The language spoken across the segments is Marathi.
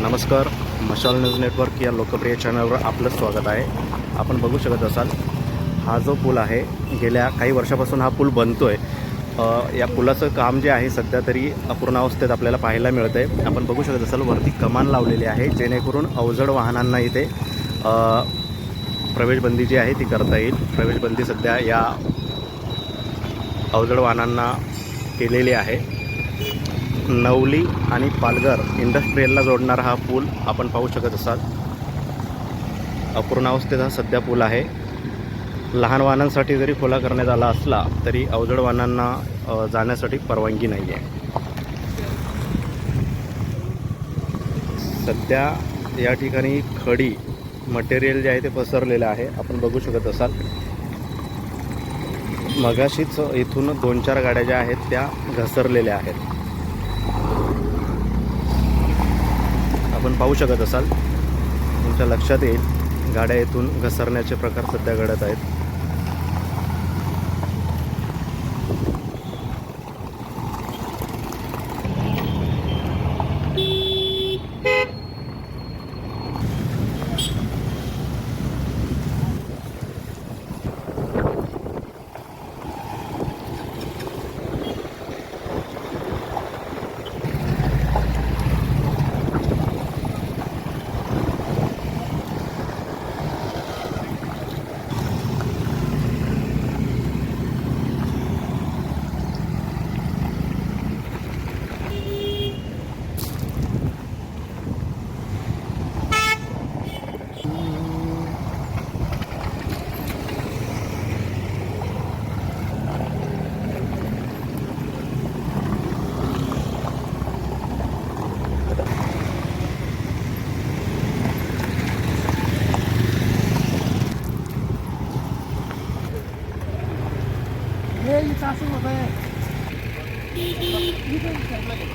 नमस्कार मशाल न्यूज नेटवर्क या लोकप्रिय चॅनलवर आपलं स्वागत आहे. आपण बघू शकत असाल हा जो पूल आहे गेल्या काही वर्षापासून हा पूल बनतो आहे या पुलाचं काम जे आहे सध्या तरी अपूर्णावस्थेत आपल्याला पाहायला मिळतं आहे आपण बघू शकत असाल वरती कमान लावलेली आहे जेणेकरून अवजड वाहनांना इथे प्रवेशबंदी जी आहे ती करता येईल. प्रवेशबंदी सध्या या अवजड वाहनांना केलेली आहे. नवली आणि पालघर इंडस्ट्रीयलला जोडणारा हा पूल आपण पाहू शकत असाल. अपूर्णावस्थेत हा सध्या पूल आहे. लहान वाहनांसाठी जरी खुला करण्यात आला असला तरी अवजड वाहनांना जाण्यासाठी परवानगी नाही आहे सध्या या ठिकाणी खडी मटेरियल जे आहे ते पसरलेलं आहे. आपण बघू शकत असाल. मगाशीच इथून दोन चार गाड्या ज्या आहेत त्या घसरलेल्या आहेत. पाहू शकत असाल. तुमच्या लक्षात येईल. गाड्या येथून घसरण्याचे प्रकार सध्या घडत आहेत.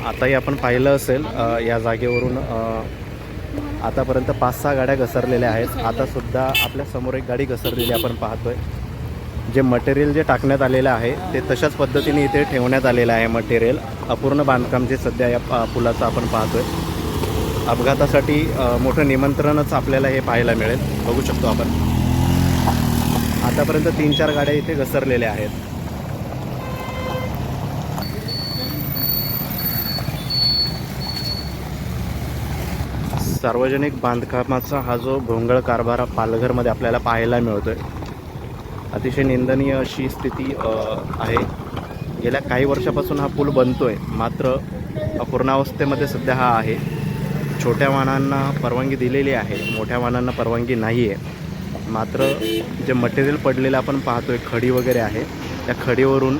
आताही आपण पाहिलं असेल या जागेवरून आतापर्यंत पाच सहा गाड्या घसरलेल्या आहेत. आतासुद्धा आपल्यासमोर एक गाडी घसरलेली आपण पाहतोय. जे मटेरियल जे टाकण्यात आलेलं आहे ते तशाच पद्धतीने इथे ठेवण्यात आलेलं आहे मटेरियल अपूर्ण बांधकाम जे सध्या या पुलाचं आपण पाहतोय. अपघातासाठी मोठं निमंत्रणच आपल्याला हे पाहायला मिळेल. बघू शकतो आपण. आतापर्यंत तीन चार गाड्या इथे घसरलेल्या आहेत. सार्वजनिक बांधकामाचा हा जो भोंगळ कारभार पालघरमध्ये आपल्याला पाहायला मिळतो आहे अतिशय निंदनीय अशी स्थिती आहे. गेल्या काही वर्षापासून हा पूल बनतो आहे मात्र पूर्णावस्थेमध्ये सध्या हा आहे. छोट्या वाहनांना परवानगी दिलेली आहे मोठ्या वाहनांना परवानगी नाही आहे मात्र जे मटेरियल पडलेलं आपण पाहतो आहे खडी वगैरे आहे त्या खडीवरून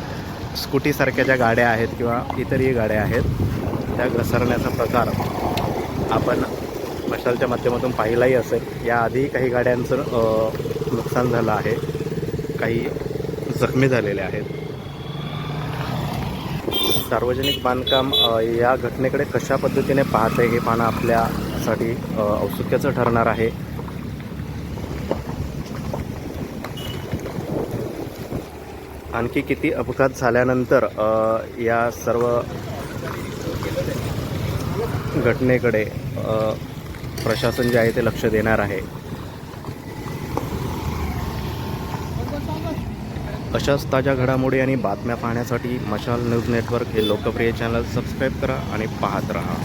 स्कूटीसारख्या ज्या गाड्या आहेत किंवा इतरही गाड्या आहेत त्या घसरण्याचा प्रकार आपण मशालच्या माध्यमातून पाहिलाही असेल. याआधी काही गाड्यांचं नुकसान झालं आहे. काही जखमी झालेले आहेत. सार्वजनिक बांधकाम या घटनेकडे कशा पद्धतीने पाहते हे पाहणं आपल्यासाठी औत्सुक्याचं ठरणार आहे. आणखी किती अपघात झाल्यानंतर या सर्व घटनेकडे प्रशासन जे आहे ते लक्ष देणार आहे. अशाच ताज्या घडामोडी आणि बातम्या पाहण्यासाठी मशाल न्यूज नेटवर्क हे लोकप्रिय चॅनल सबस्क्राईब करा आणि पाहत राहा.